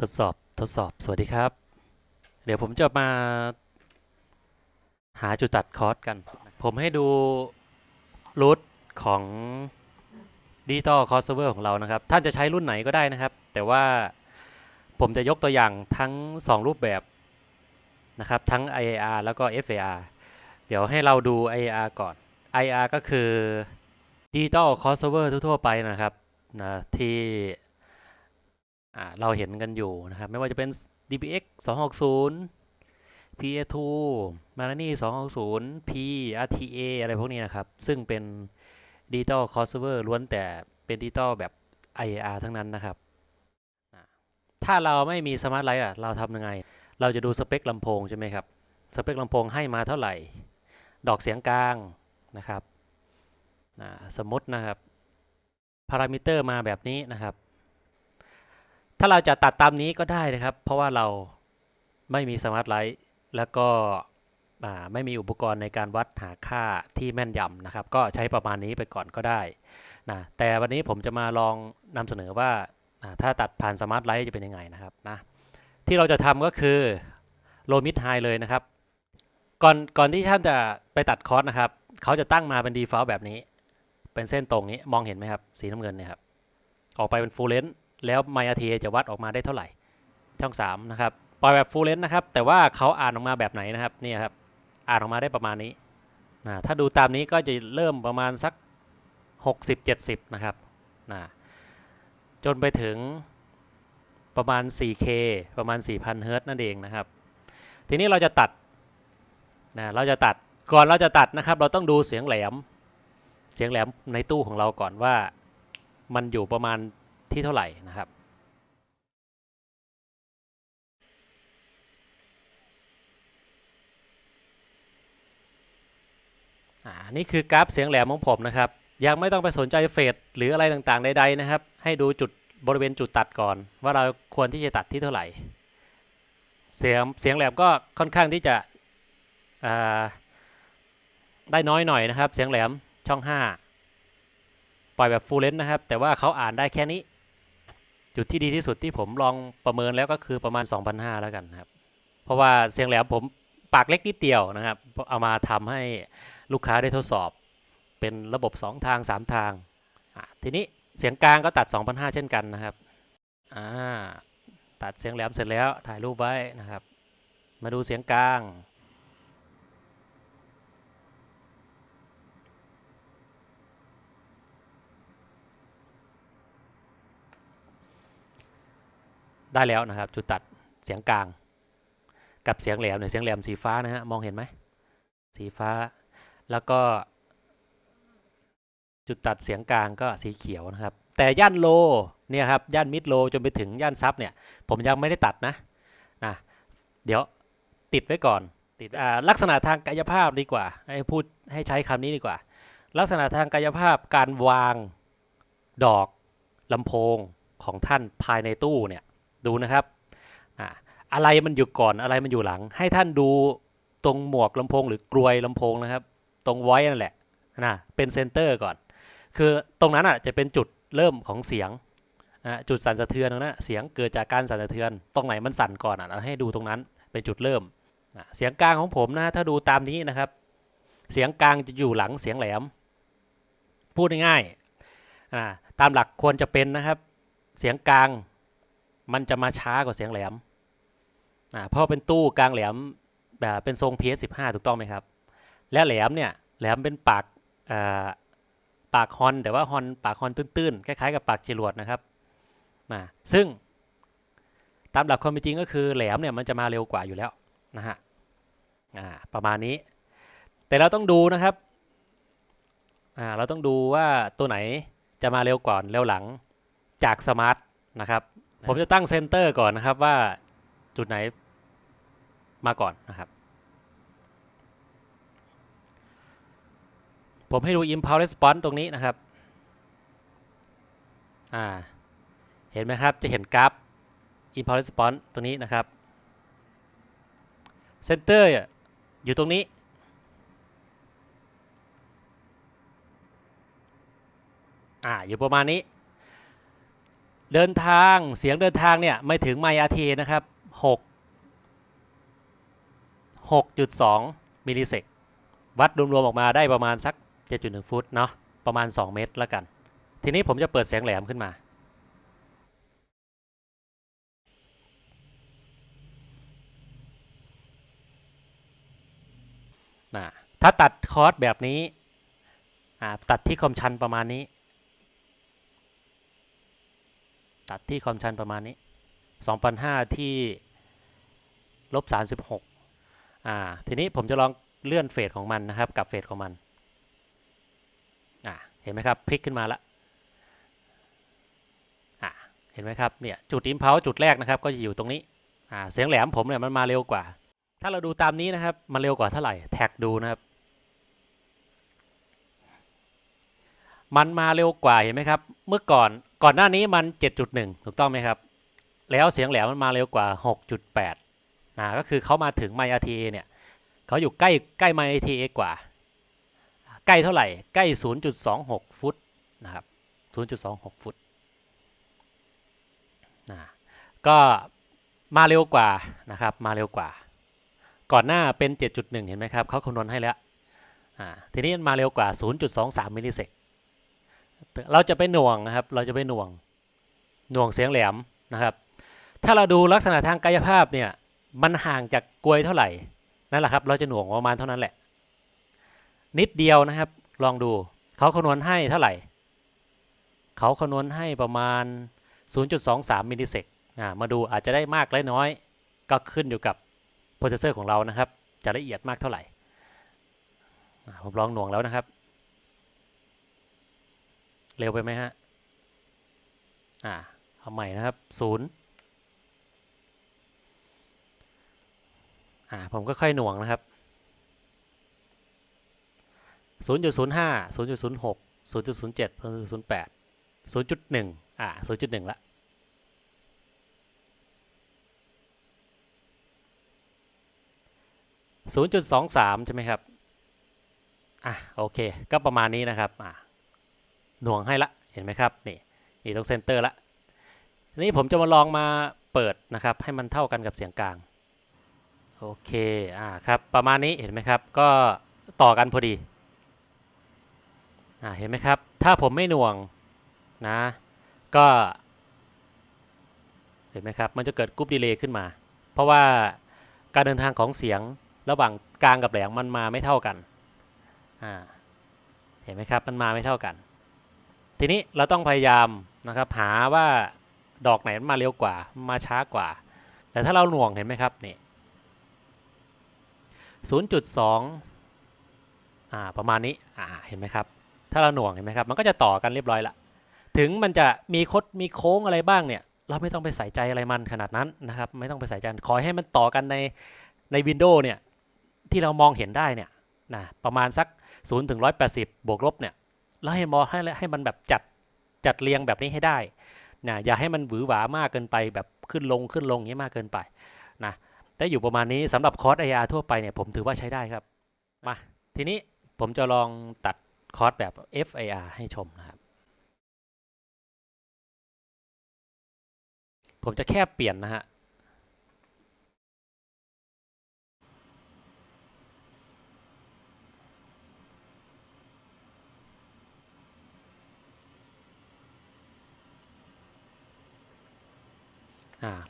ทดสอบทดสอบสวัสดีครับ เดี๋ยวผมจะมา หาจุดตัดคอร์สกัน ผมให้ดูรูทของดิจิตอลคอร์สเซอร์ของเรานะครับ ท่านจะใช้รุ่นไหนก็ได้นะครับ แต่ว่าผมจะยกตัวอย่างทั้ง 2 รูปแบบนะครับ ทั้ง IAR แล้วก็ FAR เดี๋ยวให้เราดู IAR ก่อน IAR ก็คือ Digital Crossover ทั่วๆไปนะครับนะที่ เราเห็นกันอยู่นะครับ ไม่ว่าจะเป็น DPX 260 PA2 m a r a n i 260 P RTA อะไรพวกนี้นะครับ ซึ่งเป็น Digital Crossover ล้วนแต่เป็นดิจิตอลแบบ IR ทั้งนั้นนะครับ ถ้าเราไม่มี Smart Light อะ เราทำยังไง เราจะดูสเปคลำโพงใช่ไหมครับ สเปคลำโพงให้มาเท่าไหร่ ดอกเสียงกลางนะครับ สมมตินะครับ พารามิเตอร์มาแบบนี้นะครับ ถ้าเราจะตัดตามนี้ก็ได้นะครับ เพราะว่าเราไม่มีสมาร์ทไลท์แล้วก็ไม่มีอุปกรณ์ในการวัดหาค่าที่แม่นยำนะครับ ก็ใช้ประมาณนี้ไปก่อนก็ได้นะแต่วันนี้ผมจะมาลองนำเสนอว่าอ่าถ้าตัดผ่านสมาร์ทไลท์จะเป็นยังไงนะครับนะที่เราจะทำก็คือโลมิดไฮเลยนะครับ ก่อนก่อนที่ท่านจะไปตัดคอร์สนะครับ เขาจะตั้งมาเป็น default แบบนี้ เป็นเส้นตรงนี้มองเห็นไหมครับ สีน้ำเงินเนี่ยครับ ออกไปเป็น full length แล้ว MyRTA จะวัดออกมาได้เท่าไหร่ ช่อง3นะครับปล่อยแบบ full length นะครับ แต่ว่าเขาอ่านออกมาแบบไหนนะครับนี่ครับอ่านออกมาได้ประมาณนี้นะถ้าดูตามนี้ก็จะเริ่มประมาณสัก 60-70 นะครับนะจนไปถึงประมาณ 4K ประมาณ 4,000เฮิร์ต์นั่นเองนะครับ ทีนี้เราจะตัดนะเราจะตัดก่อนเราจะตัดนะครับ เราต้องดูเสียงแหลม เสียงแหลมในตู้ของเราก่อนว่ามันอยู่ประมาณ ที่เท่าไหร่นะครับอ่านี่คือกราฟเสียงแหลมของผมนะครับ ยังไม่ต้องไปสนใจเฟสหรืออะไรต่างๆใดๆนะครับ ให้ดูจุดบริเวณจุดตัดก่อน ว่าเราควรที่จะตัดที่เท่าไหร่ เสียงเสียงแหลมก็ค่อนข้างที่จะได้น้อยหน่อยนะครับ เสียงแหลมช่อง 5 ปล่อยแบบ full length นะครับ แต่ว่าเขาอ่านได้แค่นี้ จุดที่ดีที่สุดที่ผมลองประเมินแล้วก็คือประมาณ 2,500 แล้วกันครับ เพราะว่าเสียงแหลมผมปากเล็กนิดเดียวนะครับ เอามาทำให้ลูกค้าได้ทดสอบ เป็นระบบ 2 ทาง 3 ทาง ทีนี้เสียงกลางก็ตัด 2,500 เช่นกันนะครับตัดเสียงแหลมเสร็จแล้วถ่ายรูปไว้นะครับ มาดูเสียงกลาง ได้แล้วนะครับ จุดตัดเสียงกลาง กับเสียงแหลมเนี่ยเสียงแหลมสีฟ้านะฮะมองเห็นไหมสีฟ้า แล้วก็ จุดตัดเสียงกลางก็สีเขียวนะครับ แต่ย่านโลเนี่ยครับย่านมิดโลจนไปถึงย่านซับเนี่ย ผมยังไม่ได้ตัดนะนะเดี๋ยวติดไว้ก่อนติดอ่าลักษณะทางกายภาพดีกว่า ให้พูดให้ใช้คำนี้ดีกว่า ลักษณะทางกายภาพการวางดอกลำโพงของท่านภายในตู้เนี่ย ดูนะครับอ่าอะไรมันอยู่ก่อนอะไรมันอยู่หลัง ให้ท่านดูตรงหมวกลำโพง หรือกลวยลำโพงนะครับ ตรงไว้นั่นแหละนะเป็นเซนเตอร์ก่อน คือตรงนั้นอะจะเป็นจุดเริ่มของเสียงนะจุดสั่นสะเทือนนั้นเสียงเกิดจากการสั่นสะเทือน ตรงไหนมันสั่นก่อนอะเราให้ดูตรงนั้นเป็นจุดเริ่มนะเสียงกลางของผมนะถ้าดูตามนี้นะครับ เสียงกลางจะอยู่หลังเสียงแหลม พูดง่ายๆอ่าตามหลักควรจะเป็นนะครับ เสียงกลาง มันจะมาช้ากว่าเสียงแหลมอ่าเพราะเป็นตู้กลางแหลมแบบเป็นทรง PS15 ถูกต้องไหมครับ และแหลมเนี่ยแหลมเป็นปากอ่าปากฮอนแต่ว่าฮอนปากฮอนตื้นๆคล้ายๆกับปากจรวดนะครับอ่าซึ่งตามหลักความเป็นจริงก็คือแหลมเนี่ยมันจะมาเร็วกว่าอยู่แล้วนะฮะอ่าประมาณนี้ แต่เราต้องดูนะครับอ่าเราต้องดูว่าตัวไหนจะมาเร็วก่อนเร็วหลังจากสมาร์ทนะครับ ผมจะตั้งเซนเตอร์ก่อนนะครับว่าจุดไหนมาก่อนนะครับ ผมให้ดู impulse response ตรงนี้นะครับ อ่า เห็นไหมครับ จะเห็นกราฟ impulse response ตรงนี้นะครับ เซนเตอร์อยู่ตรงนี้ อ่า อยู่ประมาณนี้ เดินทางเสียงเดินทางเนี่ยไม่ถึงไมล์อาทีนะครับ6 6.2มิลลิเซกวัดรวมๆออกมาได้ประมาณสัก 7.1 ฟุตเนาะประมาณ 2 เมตรแล้วกัน ทีนี้ผมจะเปิดเสียงแหลมขึ้นมานะถ้าตัดคอร์สแบบนี้ ตัดที่คมชันประมาณนี้ ตัดที่ความชันประมาณนี้ 2,500 ที่ลบ36อ่าทีนี้ผมจะลองเลื่อนเฟสของมันนะครับ กับเฟสของมันอ่าเห็นไหมครับพลิกขึ้นมาละอ่าเห็นไหมครับเนี่ยจุดอิมเพลจุดแรกนะครับ ก็จะอยู่ตรงนี้อ่าเสียงแหลมผมเนี่ยมันมาเร็วกว่า ถ้าเราดูตามนี้นะครับมันเร็วกว่าเท่าไหร่แท็กดูนะครับมันมาเร็วกว่าเห็นไหมครับ เมื่อก่อน ก่อนหน้านี้มัน 7.1 ถูกต้องไหมครับ แล้วเสียงแหลมมันมาเร็วกว่า 6.8นะก็คือเขามาถึงไมล์ RTA เนี่ยเขาอยู่ใกล้ใกล้ไมล์ RTA กว่า ใกล้เท่าไหร่ ใกล้ 0.26 ฟุตนะครับ 0.26 ฟุตนะก็มาเร็วกว่านะครับ มาเร็วกว่า ก่อนหน้าเป็น 7.1 เห็นไหมครับเขาคำนวณให้แล้วทีนี้มาเร็วกว่า 0.23 มิลลิเซก เราจะไปหน่วงนะครับ เราจะไปหน่วงหน่วงเสียงแหลมนะครับ ถ้าเราดูลักษณะทางกายภาพเนี่ยมันห่างจากกลวยเท่าไหร่นั่นแหละครับ เราจะหน่วงประมาณเท่านั้นแหละ นิดเดียวนะครับ ลองดูเขาคำนวณให้เท่าไหร่เขาคำนวณให้ประมาณ 0.23มิลลิเซกมาดูอาจจะได้มากหรือน้อย ก็ขึ้นอยู่กับโปรเซสเซอร์ของเรานะครับ จะละเอียดมากเท่าไหร่ผมลองหน่วงแล้วนะครับ เร็วไปไหมฮะ อ่าเอาใหม่นะครับศูนย์อ่าผมก็ค่อยหน่วงนะครับศูนย์จุดศูนย์ห้าศูนย์จุดศูนย์หกศูนย์จุดศูนย์เจ็ดศูนย์จุดศูนย์แปดศูนย์จุดหนึ่งอ่าศูนย์จุดหนึ่งละศูนย์จุดสองสามใช่ไหมครับ อะ โอเค ก็ประมาณนี้นะครับ อ่า หน่วงให้ละเห็นไหมครับนี่นี่ตรงเซนเตอร์ละทีนี้ผมจะมาลองมาเปิดนะครับให้มันเท่ากันกับเสียงกลางโอเคอ่าครับประมาณนี้เห็นไหมครับก็ต่อกันพอดีอ่าเห็นไหมครับถ้าผมไม่หน่วงนะก็เห็นไหมครับมันจะเกิดกรุ๊ปดีเลย์ขึ้นมา เพราะว่าการเดินทางของเสียงระหว่างกลางกับแหลมมันมาไม่เท่ากันอ่าเห็นไหมครับมันมาไม่เท่ากัน ทีนี้เราต้องพยายามนะครับหาว่าดอกไหนมันมาเร็วกว่ามาช้ากว่า แต่ถ้าเราหน่วงเห็นไหมครับนี่ศูนย์จุดสองอ่าประมาณนี้อ่าเห็นไหมครับ ถ้าเราหน่วงเห็นไหมครับมันก็จะต่อกันเรียบร้อยละถึงมันจะมีคดมีโค้งอะไรบ้างเนี่ย เราไม่ต้องไปใส่ใจอะไรมันขนาดนั้นนะครับ ไม่ต้องไปใส่ใจขอให้มันต่อกันในในวินโดว์เนี่ยที่เรามองเห็นได้เนี่ยนะประมาณสัก0ถึง180 บวกลบเนี่ย แล้วให้มอให้ให้มันแบบจัดจัดเรียงแบบนี้ให้ได้นะอย่าให้มันหวือหวามากเกินไปแบบขึ้นลงขึ้นลงอย่างนี้มากเกินไปนะแต่อยู่ประมาณนี้สำหรับคอร์ส IR ทั่วไปเนี่ยผมถือว่าใช้ได้ครับมาทีนี้ผมจะลองตัดคอร์สแบบ FIR ให้ชมนะครับผมจะแค่เปลี่ยนนะฮะ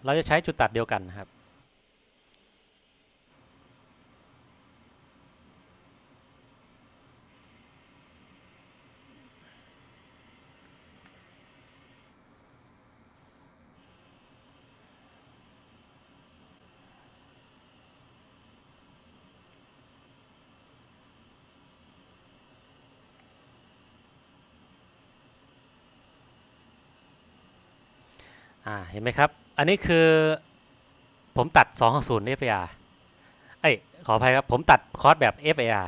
เราจะใช้จุดตัดเดียวกันนะครับ เห็นไหมครับ อันนี้คือผมตัด260 FAR เอ้ยขออภัยครับ ผมตัดคอร์สแบบ FAR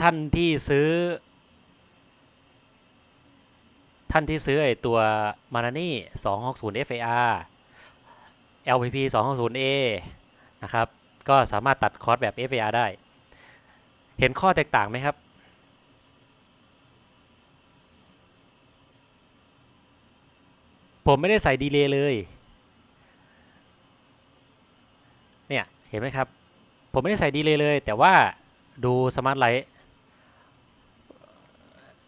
ท่านที่ซื้อ ท่านที่ซื้อไอตัวมานานี่260 FAR LPP 260A นะครับ ก็สามารถตัดคอร์สแบบ FAR ได้ เห็นข้อแตกต่างไหมครับ ผมไม่ได้ใส่ดีเลย์เลย เนี่ยเห็นไหมครับ ผมไม่ได้ใส่ดีเลย์เลย แต่ว่าดูสมาร์ทไลท์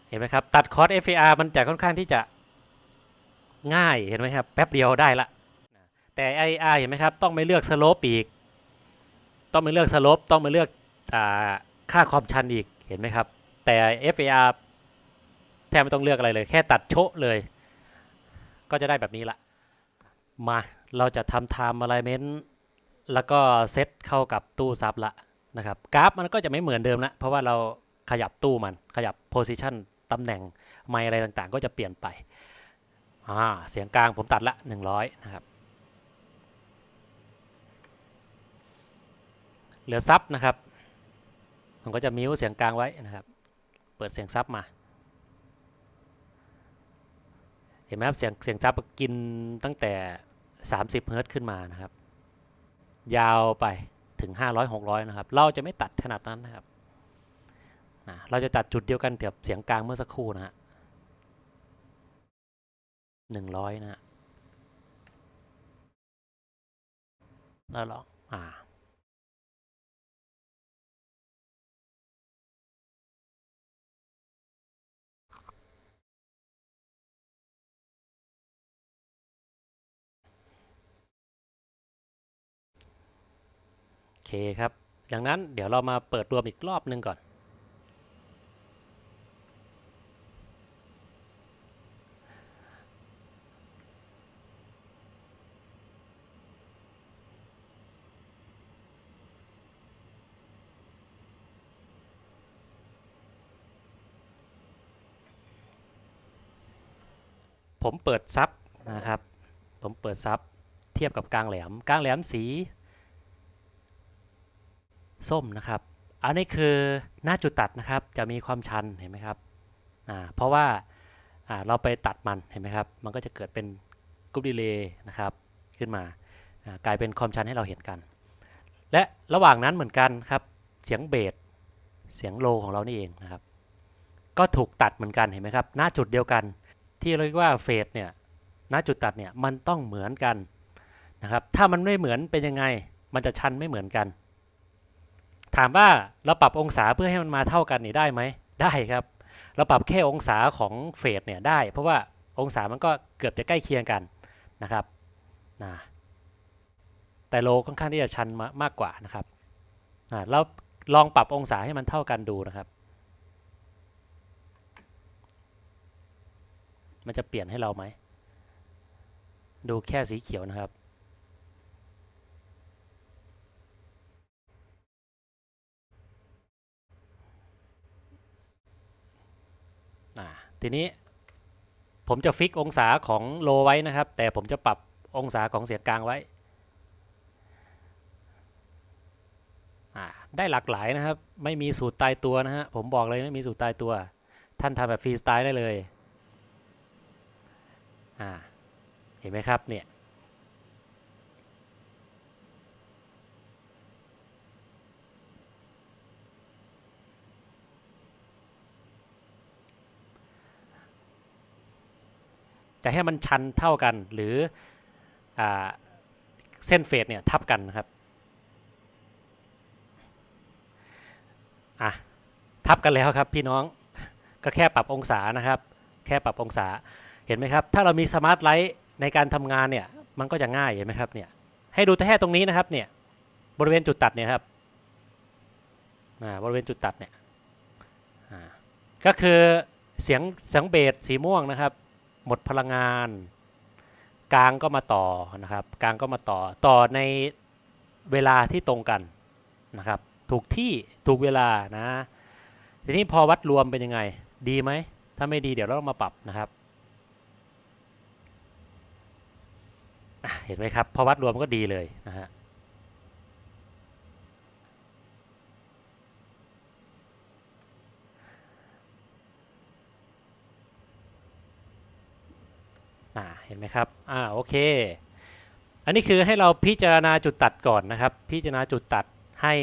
เห็นไหมครับ ตัดคอร์ส FAR มันจะค่อนข้างที่จะง่ายเห็นไหมครับ แป๊บเดียวได้ละแต่ IR เห็นไหมครับ ต้องไม่เลือกสโลปอีก ต้องไม่เลือกสโลปต้องไม่เลือกอาค่าความชันอีกเห็นไหมครับ แต่ FAR แทบไม่ต้องเลือกอะไรเลย แค่ตัดโชะเลย ก็จะได้แบบนี้ละมาเราจะทำ time alignment แล้วก็เซตเข้ากับตู้ซับละนะครับกราฟมันก็จะไม่เหมือนเดิมละเพราะว่าเราขยับตู้มันขยับ position ตำแหน่งไมค์อะไรต่างๆ ก็จะเปลี่ยนไปอ่าเสียงกลางผมตัดละ 100 นะครับ เหลือซับนะครับ ผมก็จะมิวเสียงกลางไว้นะครับ เปิดเสียงซับมา เห็นไหมครับเสียงเสียงซับกินตั้งแต่ 30 เฮิร์ตขึ้นมานะครับ ยาวไปถึง 500 600 นะครับ เราจะไม่ตัดขนาดนั้นนะครับนะเราจะตัดจุดเดียวกันกับเสียงกลางเมื่อสักครู่นะฮะ100นะฮะแล้วลองอ่า เคครับ ดังนั้นเดี๋ยวเรามาเปิดรวมอีกรอบหนึ่งก่อน ผมเปิดซับนะครับ ผมเปิดซับเทียบกับกลางแหลม กลางแหลมสี ส้มนะครับ อันนี้คือหน้าจุดตัดนะครับ จะมีความชันเห็นไหมครับอ่าเพราะว่าอ่าเราไปตัดมันเห็นไหมครับ มันก็จะเกิดเป็นกรุ๊ปดีเลย์นะครับขึ้นมาอ่ากลายเป็นความชันให้เราเห็นกัน และระหว่างนั้นเหมือนกันครับ เสียงเบสเสียงโลของเรานี่เองนะครับ ก็ถูกตัดเหมือนกันเห็นไหมครับ หน้าจุดเดียวกัน ที่เรียกว่าเฟสเนี่ยหน้าจุดตัดเนี่ยมันต้องเหมือนกันนะครับ ถ้ามันไม่เหมือนเป็นยังไง มันจะชันไม่เหมือนกัน ถามว่าเราปรับองศาเพื่อให้มันมาเท่ากันนี่ได้ไหมได้ครับ เราปรับแค่องศาของเฟสเนี่ยได้ เพราะว่าองศามันก็เกือบจะใกล้เคียงกันนะครับนะแต่โลค่อนข้างที่จะชันมามากกว่านะครับนะเราลองปรับองศาให้มันเท่ากันดูนะครับ มันจะเปลี่ยนให้เราไหม ดูแค่สีเขียวนะครับ อ่า ทีนี้ผมจะฟิกองศาของโลไว้นะครับ แต่ผมจะปรับองศาของเสียงกลางไว้ได้หลากหลายนะครับ ไม่มีสูตรตายตัวนะฮะผมบอกเลยไม่มีสูตรตายตัว ท่านทำแบบฟรีสไตล์ได้เลยเห็นไหมครับเนี่ย จะให้มันชันเท่ากันหรืออเส้นเฟสเนี่ยทับกันครับอะทับกันแล้วครับพี่น้องก็แค่ปรับองศานะครับ แค่ปรับองศาเห็นไหมครับ ถ้าเรามีสมาร์ทไลท์ในการทำงานเนี่ยมันก็จะง่ายเห็นไหมครับเนี่ยให้ดูแค่ตรงนี้นะครับเนี่ยบริเวณจุดตัดเนี่ยครับบริเวณจุดตัดเนี่ยก็คือเสียงเสียงเบสสีม่วงนะครับ หมดพลังงานกลางก็มาต่อนะครับกลางก็มาต่อต่อในเวลาที่ตรงกันนะครับ ถูกที่ถูกเวลานะ ทีนี้พอวัดรวมเป็นยังไง ดีไหม ถ้าไม่ดีเดี๋ยวเรามาปรับนะครับเห็นไหมครับ พอวัดรวมก็ดีเลยนะฮะ เห็นไหมครับอ่าโอเค อันนี้คือให้เราพิจารณาจุดตัดก่อนนะครับ พิจารณาจุดตัดให้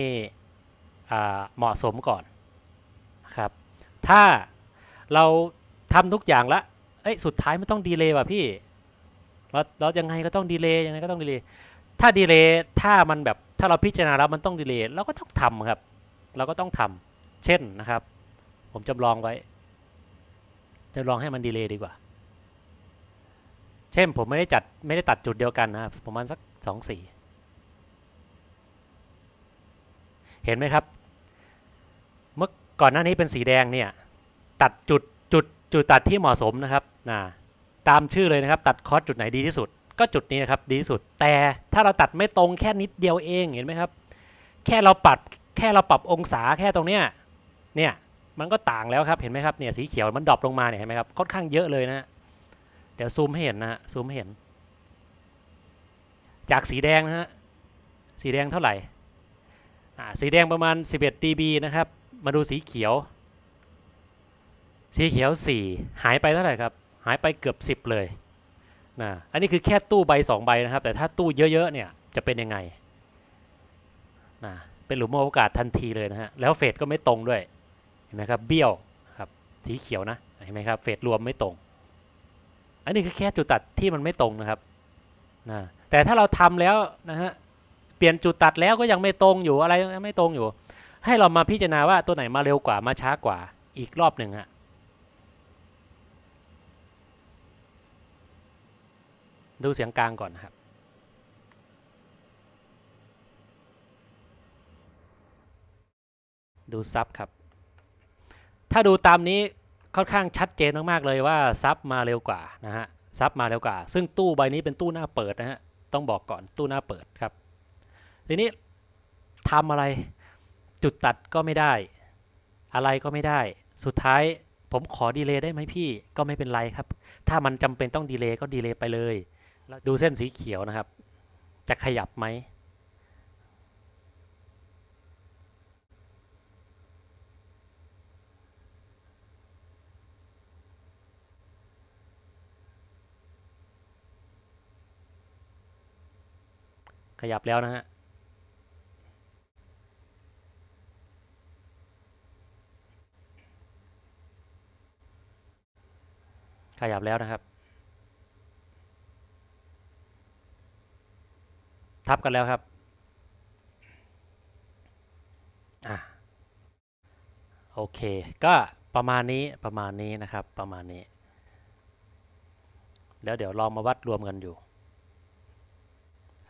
อ่าเหมาะสมก่อนนะครับ ถ้าเราทำทุกอย่างละเอ้ยสุดท้ายไม่ต้องดีเลย์ว่ะพี่แล้วแล้วยังไงก็ต้องดีเลย์ยังไงก็ต้องดีเลย์ถ้าดีเลย์ถ้ามันแบบถ้าเราพิจารณาแล้วมันต้องดีเลย์เราก็ต้องทำครับ เราก็ต้องทำเช่นนะครับ ผมจำลองไว้จำลองให้มันดีเลย์ดีกว่า เช่นผมไม่ได้จัดไม่ได้ตัดจุดเดียวกันนะครับประมาณสักสองสี่เห็นไหมครับ เมื่อก่อนหน้านี้เป็นสีแดงเนี่ยตัดจุดจุดจุดตัดที่เหมาะสมนะครับนะตามชื่อเลยนะครับ ตัดคอสจุดไหนดีที่สุด ก็จุดนี้นะครับดีที่สุด แต่ถ้าเราตัดไม่ตรงแค่นิดเดียวเองเห็นไหมครับ แค่เราปรับแค่เราปรับองศาแค่ตรงเนี้ยเนี่ยมันก็ต่างแล้วครับเห็นไหมครับเนี่ยสีเขียวมันดรอปลงมาเนี่ยเห็นไหมครับค่อนข้างเยอะเลยนะ เดี๋ยวซูมให้เห็นนะฮะซูมให้เห็น จากสีแดงนะฮะสีแดงเท่าไหร่สีแดงประมาณ 11 dB นะครับ มาดูสีเขียว สีเขียว 4 หายไปเท่าไหร่ครับ หายไปเกือบ 10 เลยนะอันนี้คือแค่ตู้ใบ 2 ใบนะครับ แต่ถ้าตู้เยอะๆเนี่ยจะเป็นยังไงนะเป็นหลุมโอกาสทันทีเลยนะฮะ แล้วเฟดก็ไม่ตรงด้วย เห็นไหมครับ เบี้ยวครับ สีเขียวนะ เห็นไหมครับ เฟดรวมไม่ตรง อันนี้คือแค่จุดตัดที่มันไม่ตรงนะครับนะแต่ถ้าเราทำแล้วนะฮะเปลี่ยนจุดตัดแล้วก็ยังไม่ตรงอยู่อะไรไม่ตรงอยู่ ให้เรามาพิจารณาว่าตัวไหนมาเร็วกว่ามาช้ากว่าอีกรอบหนึ่งฮะดูเสียงกลางก่อนครับดูซับครับ ถ้าดูตามนี้ ค่อนข้างชัดเจนมากๆเลยว่าซับมาเร็วกว่านะฮะซับมาเร็วกว่า ซึ่งตู้ใบนี้เป็นตู้หน้าเปิดนะฮะต้องบอกก่อนตู้หน้าเปิดครับ ทีนี้ทำอะไรจุดตัดก็ไม่ได้ อะไรก็ไม่ได้ สุดท้ายผมขอดีเลย์ได้ไหมพี่ก็ไม่เป็นไรครับ ถ้ามันจำเป็นต้องดีเลย์ก็ดีเลย์ไปเลยแล้วดูเส้นสีเขียวนะครับ จะขยับไหม ขยับแล้วนะฮะขยับแล้วนะครับ ทับกันแล้วครับอะโอเค ก็ประมาณนี้ประมาณนี้นะครับประมาณนี้ แล้วเดี๋ยวลองมาวัดรวมกันอยู่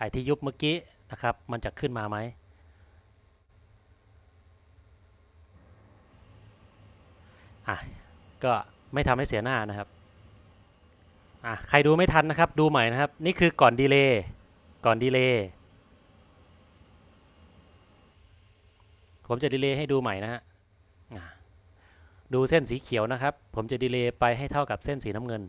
อ้ที่ยุบเมื่อกี้นะครับ มันจะขึ้นมาไหม อะ ก็ไม่ทำให้เสียหน้านะครับ อะ ใครดูไม่ทันนะครับ ดูใหม่นะครับ นี่คือก่อนดีเลย์ ก่อนดีเลย์ ผมจะดีเลย์ให้ดูใหม่นะฮะอะดูเส้นสีเขียวนะครับ ผมจะดีเลย์ไปให้เท่ากับเส้นสีน้ำเงิน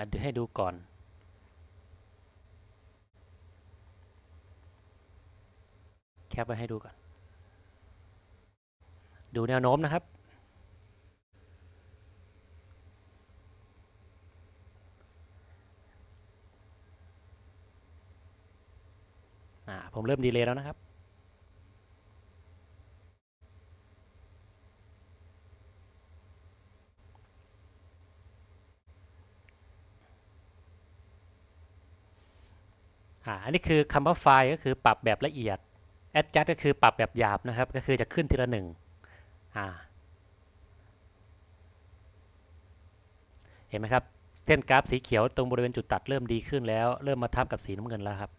อะเดี๋ยวให้ดูก่อน แคปไว้ให้ดูก่อน ดูแนวโน้มนะครับอ่าผมเริ่มดีเลย์แล้วนะครับ นนี้คือคำว่าไฟล์ก็คือปรับแบบละเอียด adjust ก็คือปรับแบบหยาบนะครับ ก็คือจะขึ้นทีละหนึ่งอ่าเห็นไหมครับ เส้นกราฟสีเขียวตรงบริเวณจุดตัดเริ่มดีขึ้นแล้ว เริ่มมาทับกับสีน้ำเงินแล้วครับ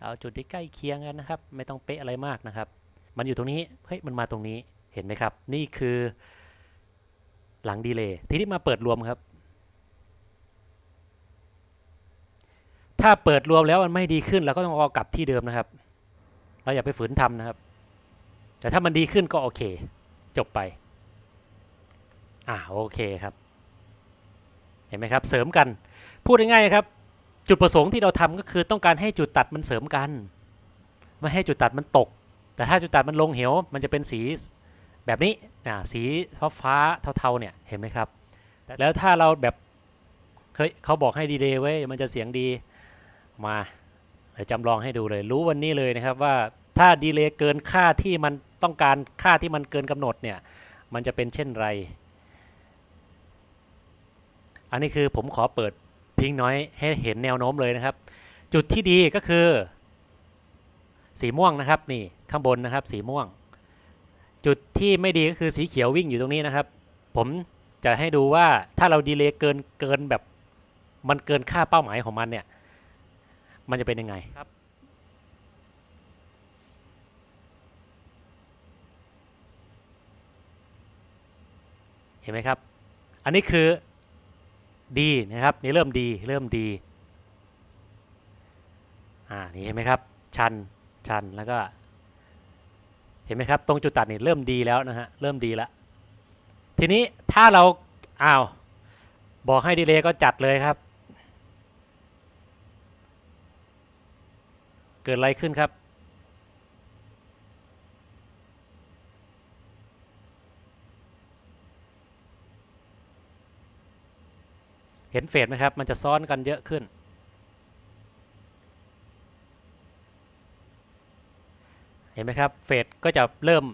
เอาจุดที่ใกล้เคียงกันนะครับ ไม่ต้องเป๊ะอะไรมากนะครับ มันอยู่ตรงนี้ เฮ้ย มันมาตรงนี้ เห็นไหมครับ นี่คือหลังดีเลย์ทีนี้มาเปิดรวมครับ ถ้าเปิดรวมแล้วมันไม่ดีขึ้นเราก็ต้องเอากลับที่เดิมนะครับ เราอย่าไปฝืนทำนะครับ แต่ถ้ามันดีขึ้นก็โอเค จบไป อ่าโอเคครับ เห็นไหมครับ เสริมกัน พูดง่ายๆครับ จุดประสงค์ที่เราทำก็คือต้องการให้จุดตัดมันเสริมกัน ไม่ให้จุดตัดมันตก แต่ถ้าจุดตัดมันลงเหว มันจะเป็นสี แบบนี้นะสีฟ้าฟ้าๆเทาๆเนี่ยเห็นไหมครับ แล้วถ้าเราแบบเฮ้ยเขาบอกให้ดีเลย์ไว้ยมันจะเสียงดีมาเดี๋ยวจำลองให้ดูเลย รู้วันนี้เลยนะครับว่าถ้าดีเลย์เกินค่าที่มันต้องการค่าที่มันเกินกำหนดเนี่ยมันจะเป็นเช่นไร อันนี้คือผมขอเปิดพิงน้อยให้เห็นแนวโน้มเลยนะครับ จุดที่ดีก็คือ สีม่วงนะครับนี่ข้างบนนะครับ สีม่วง จุดที่ไม่ดีก็คือสีเขียววิ่งอยู่ตรงนี้นะครับ ผมจะให้ดูว่าถ้าเราดีเลย์เกินเกินแบบมันเกินค่าเป้าหมายของมันเนี่ย มันจะเป็นยังไงครับ เห็นไหมครับ อันนี้คือดีนะครับนี่เริ่มดีเริ่มดีอ่านี่เห็นไหมครับ ชันชันแล้วก็ ห็นไหมครับ ตรงจุดตัดนี่เริ่มดีแล้วนะฮะเริ่มดีแล้ว ทีนี้ถ้าเราอ้าวบอกให้ดีเลย์ก็จัดเลยครับ เกิดอะไรขึ้นครับ เห็นเฟดไหมครับ มันจะซ้อนกันเยอะขึ้น เห็นไหมครับเฟดก็จะเริ่ม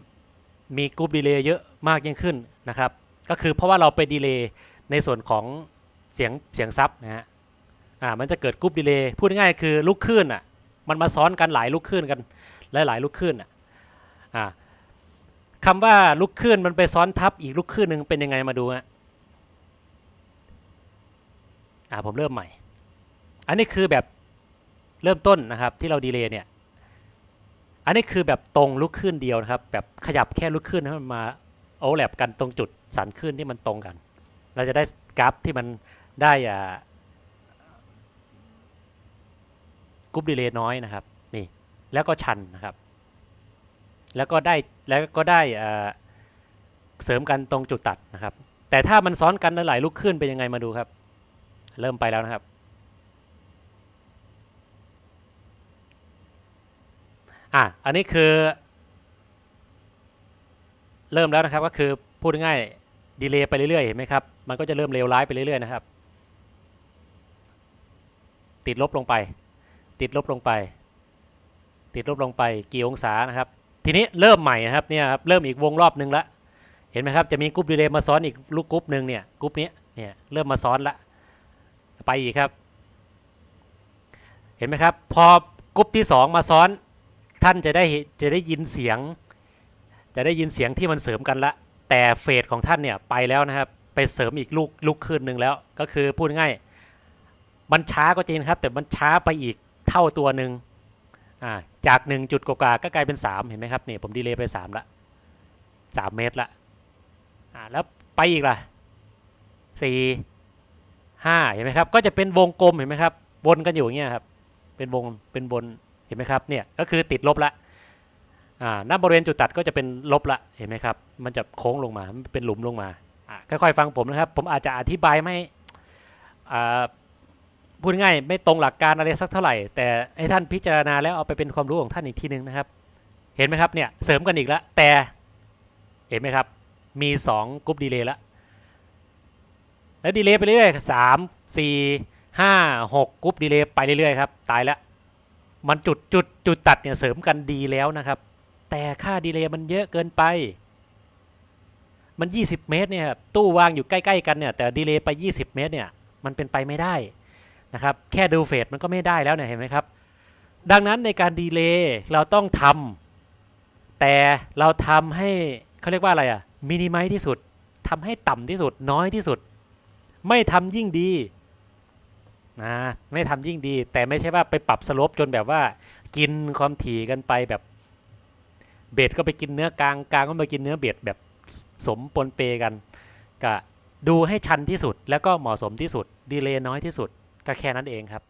มีกรุ๊ปดีเลย์เยอะมากยิ่งขึ้นนะครับก็คือเพราะว่าเราไปดีเลย์ในส่วนของเสียงเสียงซับนะฮะอ่ามันจะเกิดกรุ๊ปดีเลย์พูดง่ายคือลูกคลื่นอะมันมาซ้อนกันหลายลูกคลื่นกันหลายหลายลูกคลื่นอะอ่าคำว่าลูกคลื่นมันไปซ้อนทับอีกลูกคลื่นหนึ่งเป็นยังไงมาดูฮะอ่าผมเริ่มใหม่ อันนี้คือแบบเริ่มต้นนะครับที่เราดีเลย์เนี่ย อันนี้คือแบบตรงลูกขึ้นเดียวนะครับ แบบขยับแค่ลูกขึ้นให้มันมาโอแลบกันตรงจุดสันขึ้นที่มันตรงกัน เราจะได้กราฟที่มันได้อ่ากรุ๊ปดีเลย์น้อยนะครับ นี่ แล้วก็ชันนะครับ แล้วก็ได้แล้วก็ได้อ่าเสริมกันตรงจุดตัดนะครับ แต่ถ้ามันซ้อนกันหลายลูกขึ้นเป็นยังไงมาดูครับ เริ่มไปแล้วนะครับ อะอันนี้คือ เริ่มแล้วนะครับก็คือพูดง่ายดีเลย์ไปเรื่อยๆเห็นไหมครับ มันก็จะเริ่มเลวร้ายไปเรื่อยๆนะครับ ติดลบลงไป ติดลบลงไป ติดลบลงไปกี่องศานะครับ ทีนี้เริ่มใหม่นะครับเนี่ยครับเริ่มอีกวงรอบหนึ่งละเห็นไหมครับจะมีกรุ๊ปดีเลย์มาซ้อนอีกลูกกรุ๊ปหนึ่งเนี่ยกรุ๊ปนี้เนี่ยเริ่มมาซ้อนละไปอีกครับ เห็นไหมครับ พอกรุ๊ปที่สองมาซ้อน ท่านจะได้จะได้ยินเสียง จะได้ยินเสียงที่มันเสริมกันละ แต่เฟสของท่านเนี่ยไปแล้วนะครับไปเสริมอีกลูกลูกขึ้นหนึ่งแล้ว ก็คือพูดง่ายมันช้าก็จริงครับ แต่มันช้าไปอีกเท่าตัวหนึ่งจากหนึ่งจุดกว่าก็กลายเป็นสามเห็นไหมครับเนี่ยผมดีเลย์ไปสามละสามเมตรละอ่าแล้วไปอีกล่ะสี่ห้าเห็นไหมครับ ก็จะเป็นวงกลมเห็นไหมครับ วนกันอยู่อย่างเงี้ยครับ เป็นวงเป็นวน เห็นไหมครับเนี่ยก็คือติดลบละอ่าหน้าบริเวณจุดตัดก็จะเป็นลบละเห็นไหมครับมันจะโค้งลงมามันเป็นหลุมลงมาอ่าค่อยๆฟังผมนะครับผมอาจจะอธิบายไม่อ่าพูดง่ายไม่ตรงหลักการอะไรสักเท่าไหร่ แต่ให้ท่านพิจารณาแล้วเอาไปเป็นความรู้ของท่านอีกทีหนึ่งนะครับ เห็นไหมครับเนี่ยเสริมกันอีกแล้วแต่เห็นไหมครับมีสองกรุ๊ปดีเลย์ละแล้วดีเลย์ไปเรื่อยๆสามสี่ห้าหกกรุ๊ปดีเลย์ไปเรื่อยๆครับตายแล้ว มันจุดจุดจุดตัดเนี่ยเสริมกันดีแล้วนะครับ แต่ค่าดีเลย์มันเยอะเกินไป มัน 20 เมตรเนี่ยครับตู้วางอยู่ใกล้ ๆ กันเนี่ยแต่ดีเลย์ไป 20 เมตรเนี่ยมันเป็นไปไม่ได้นะครับแค่ดูเฟสมันก็ไม่ได้แล้วเนี่ยเห็นไหมครับ ดังนั้นในการดีเลย์เราต้องทำแต่เราทำให้เขาเรียกว่าอะไรอะมินิมัยที่สุดทำให้ต่ำที่สุดน้อยที่สุด ไม่ทำยิ่งดี นะไม่ทำยิ่งดี แต่ไม่ใช่ว่าไปปรับสลบจนแบบว่า กินความถี่กันไปแบบ เบสก็ไปกินเนื้อกลางกลางก็ไปกินเนื้อเบสแบบสมปนเปกันก็ดูให้ชันที่สุด แล้วก็เหมาะสมที่สุด ดีเลย์น้อยที่สุด ก็แค่นั้นเองครับ